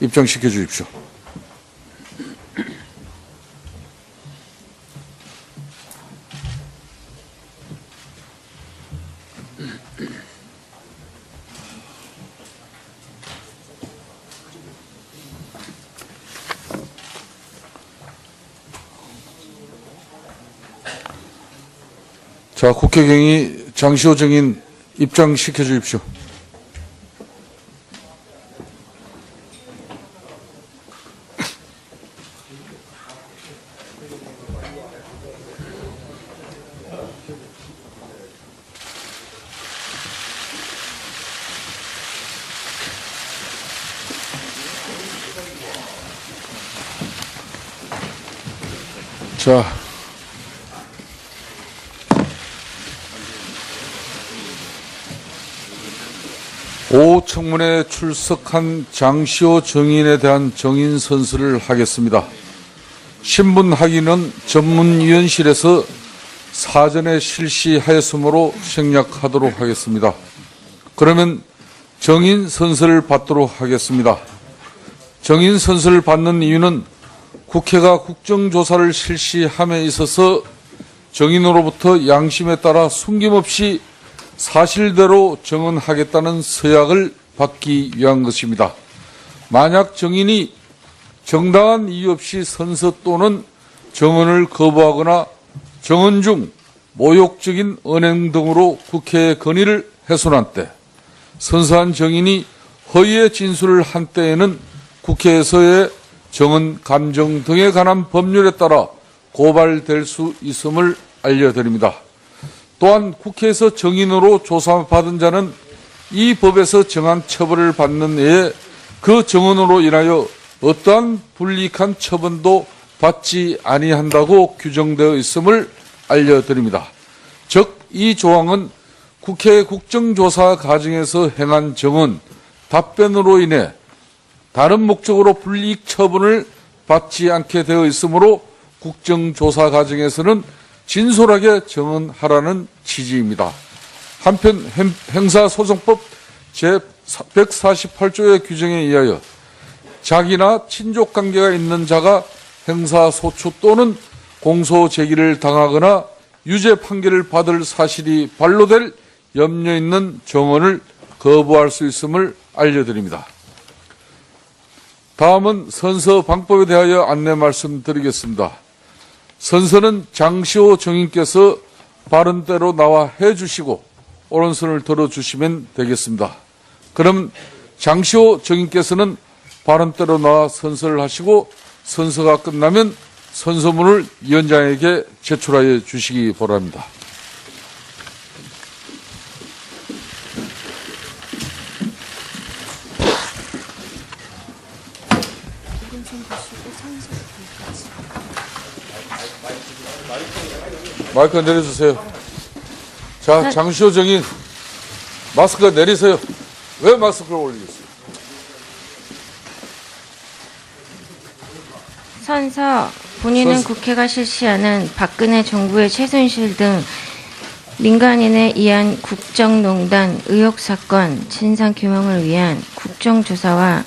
입장시켜 주십시오. 자, 국회경위 장시호 정인 입장시켜 주십시오. 자, 오 청문회에 출석한 장시호 정인에 대한 정인 선서를 하겠습니다. 신분 확인은 전문위원실에서 사전에 실시하였으므로 생략하도록 하겠습니다. 그러면 정인 선서를 받도록 하겠습니다. 정인 선서를 받는 이유는 국회가 국정조사를 실시함에 있어서 정인으로부터 양심에 따라 숨김없이 사실대로 정언하겠다는 서약을 받기 위한 것입니다. 만약 정인이 정당한 이유 없이 선서 또는 정언을 거부하거나 정언 중 모욕적인 언행 등으로 국회의 건의를 훼손한 때 선서한 정인이 허위의 진술을 한 때에는 국회에서의 정언 감정 등에 관한 법률에 따라 고발될 수 있음을 알려드립니다. 또한 국회에서 정인으로 조사받은 자는 이 법에서 정한 처벌을 받는 외에 그 정언으로 인하여 어떠한 불이익한 처분도 받지 아니한다고 규정되어 있음을 알려드립니다. 즉, 이 조항은 국회 국정조사 과정에서 행한 정언, 답변으로 인해 다른 목적으로 불이익 처분을 받지 않게 되어 있으므로 국정조사 과정에서는 진솔하게 정언하라는 취지입니다. 한편 행- 행사소송법 제148조의 규정에 의하여 자기나 친족 관계가 있는 자가 행사소추 또는 공소 제기를 당하거나 유죄 판결을 받을 사실이 반로될 염려 있는 정언을 거부할 수 있음을 알려드립니다. 다음은 선서 방법에 대하여 안내 말씀드리겠습니다. 선서는 장시호 정인께서 바른대로 나와 해주시고 오른손을 들어주시면 되겠습니다. 그럼 장시호 정인께서는 바른대로 나와 선서를 하시고 선서가 끝나면 선서문을 위원장에게 제출하여 주시기 바랍니다. 마이크 내려주세요. 자, 장시호 정인 마스크 내리세요. 왜 마스크를 올리겠어요? 선서 본인은 선서. 국회가 실시하는 박근혜 정부의 최순실 등 민간인에 의한 국정농단 의혹 사건 진상 규명을 위한 국정조사와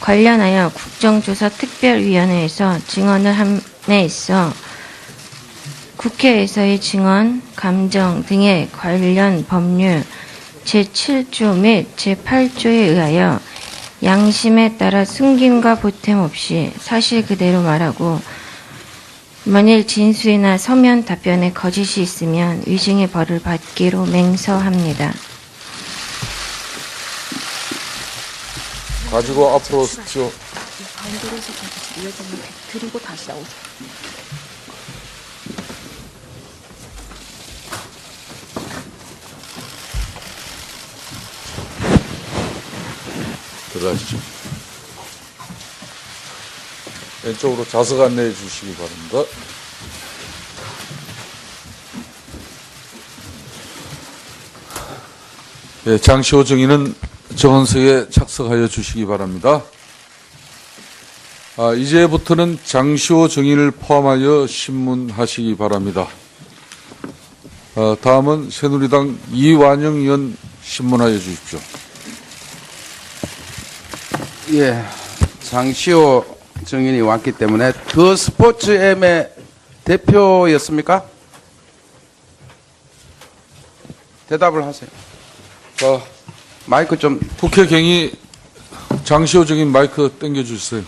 관련하여 국정조사 특별위원회에서 증언을 함에 있어 국회에서의 증언, 감정 등의 관련 법률 제7조 및 제8조에 의하여 양심에 따라 숨김과 보탬 없이 사실 그대로 말하고 만일 진술이나 서면 답변에 거짓이 있으면 위증의 벌을 받기로 맹서합니다. 가지고 앞으로 오십시오. 가운데에서 위원장님 드리고 다시 나오세요. 들어가시죠. 왼쪽으로 좌석 안내해 주시기 바랍니다. 예, 장시호 정인은 정원석에 착석하여 주시기 바랍니다. 아, 이제부터는 장시호 정인을 포함하여 신문하시기 바랍니다. 아, 다음은 새누리당 이완영 의원 신문하여 주십시오. 예. 장시호 증인이 왔기 때문에 더 스포츠 M의 대표였습니까? 대답을 하세요. 자, 마이크 좀 국회 경위 장시호 증인 마이크 땡겨주세요.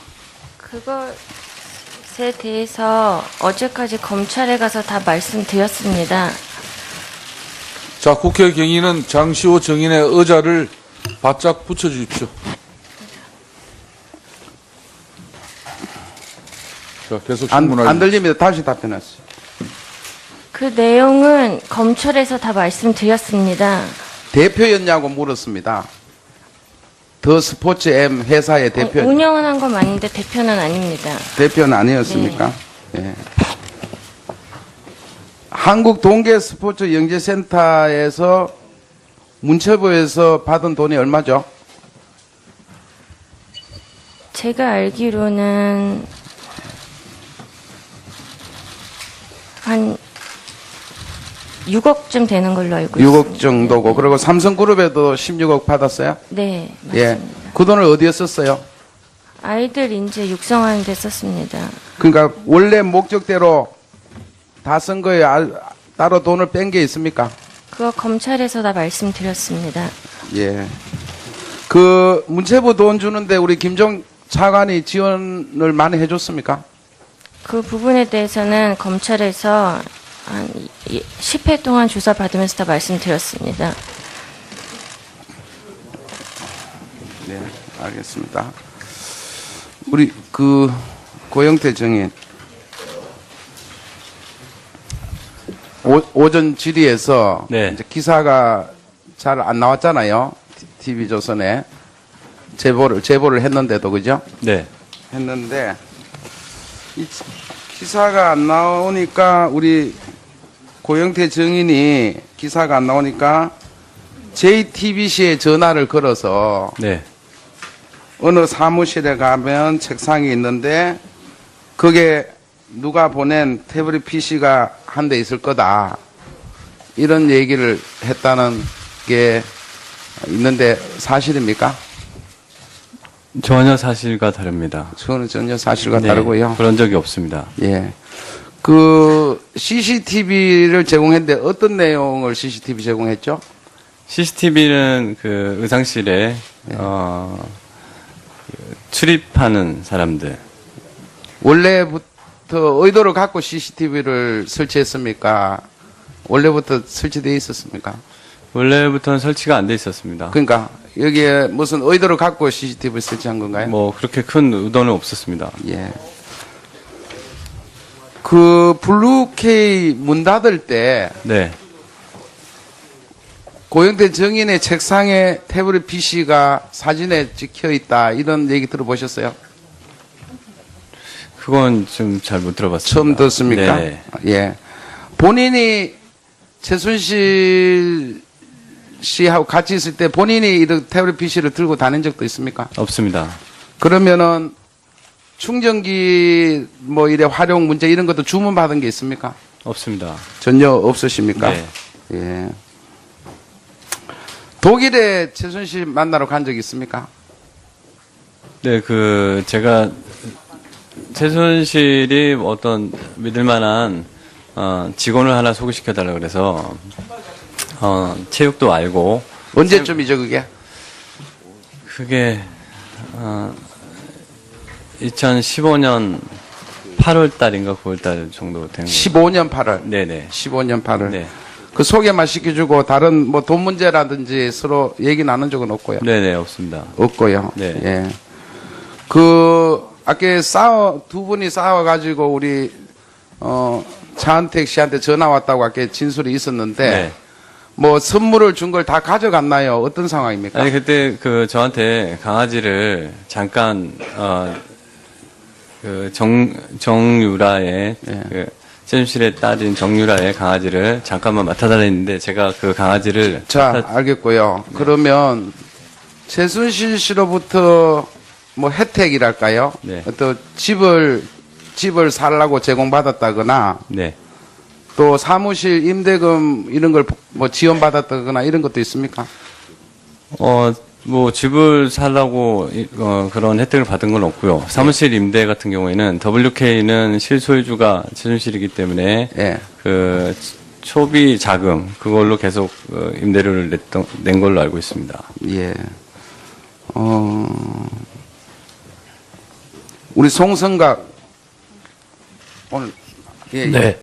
그것에 대해서 어제까지 검찰에 가서 다 말씀드렸습니다. 자, 국회 경위는 장시호 증인의 의자를 바짝 붙여주십시오. 자, 계속 안, 질문하십시오. 안 들립니다. 다시 답변하세요. 그 내용은 검찰에서 다 말씀드렸습니다. 대표였냐고 물었습니다. 더 스포츠 M 회사의 대표 운영은 한 건 맞는데 대표는 아닙니다. 대표는 아니었습니까? 예. 한국 동계 스포츠 영재센터에서 문체부에서 받은 돈이 얼마죠? 제가 알기로는 한 6억쯤 되는 걸로 알고 있습니다. 6억 정도고 그리고 삼성그룹에도 16억 받았어요? 네, 예. 맞습니다. 그 돈을 어디에 썼어요? 아이들 인재 육성하는 데 썼습니다. 그러니까 원래 목적대로 다 쓴 거예요? 알- 따로 돈을 뺀 게 있습니까? 그거 검찰에서 다 말씀드렸습니다. 예. 그 문체부 돈 주는데 우리 김종 차관이 지원을 많이 해줬습니까? 그 부분에 대해서는 검찰에서 한 10회 동안 조사 받으면서 다 말씀드렸습니다. 네, 알겠습니다. 우리 그 고영태 정인 오, 오전 질의에서 네. 이제 기사가 잘 안 나왔잖아요. TV 조선에 제보를 제보를 했는데도 그죠? 네. 했는데 이 기사가 안 나오니까 우리 고영태 정인이 기사가 안 나오니까 JTBC에 전화를 걸어서 네. 어느 사무실에 가면 책상이 있는데 그게 누가 보낸 태블릿 PC가 한 대 있을 거다. 이런 얘기를 했다는 게 있는데 사실입니까? 전혀 사실과 다릅니다. 저는 전혀 사실과 네, 다르고요. 그런 적이 없습니다. 예. 그 CCTV를 제공했는데 어떤 내용을 CCTV 제공했죠? CCTV는 그 의상실에 네. 어, 그 출입하는 사람들. 원래부터 의도를 갖고 CCTV를 설치했습니까? 원래부터 설치되어 있었습니까? 원래부터는 설치가 안 돼 있었습니다. 그러니까 여기에 무슨 의도를 갖고 CCTV를 설치한 건가요? 뭐 그렇게 큰 의도는 없었습니다. 예. 그 블루케이 문 닫을 때 네. 고영태 정인의 책상에 태블릿 PC가 사진에 찍혀 있다 이런 얘기 들어보셨어요? 그건 좀 잘 못 들어봤습니다. 처음 듣습니까? 네. 예. 본인이 최순실 씨하고 같이 있을 때 본인이 이런 태블릿 PC를 들고 다닌 적도 있습니까? 없습니다. 그러면은 충전기 뭐 이래 활용 문제 이런 것도 주문 받은 게 있습니까? 없습니다. 전혀 없으십니까? 네. 예. 독일에 최순실 만나러 간 적 있습니까? 네, 그 제가 최순실이 어떤 믿을 만한 어, 직원을 하나 소개시켜 달라 그래서 어, 체육도 알고 언제쯤이죠 그게? 그게 어, 2015년 8월 달인가 9월 달 정도 된 거. 15년 8월. 네네. 15년 8월. 네. 그 소개만 시켜주고 다른 뭐 돈 문제라든지 서로 얘기 나눈 적은 없고요. 네네 없습니다. 없고요. 네. 예. 그 아까 싸워 두 분이 싸워 가지고 우리 어 차은택 씨한테 전화 왔다고 아까 진술이 있었는데 네. 뭐 선물을 준 걸 다 가져갔나요? 어떤 상황입니까? 아니 그때 그 저한테 강아지를 잠깐 어 그 정 정유라의 예. 그 최순실의 딸인 정유라의 강아지를 잠깐만 맡아달라 했는데 제가 그 강아지를 자, 맡아- 알겠고요. 그러면 최순실 씨로부터 뭐 혜택이랄까요? 네. 또 집을 집을 살라고 제공받았다거나 네. 또 사무실 임대금 이런 걸 뭐 지원받았다거나 이런 것도 있습니까? 어 뭐 집을 살라고 이- 어, 그런 혜택을 받은 건 없고요. 사무실 임대 같은 경우에는 WK는 실소유주가 최순실이기 때문에 예. 그 초비 자금 그걸로 계속 어, 임대료를 냈던, 낸 걸로 알고 있습니다. 예. 어, 우리 송성각 오늘 예, 예. 네.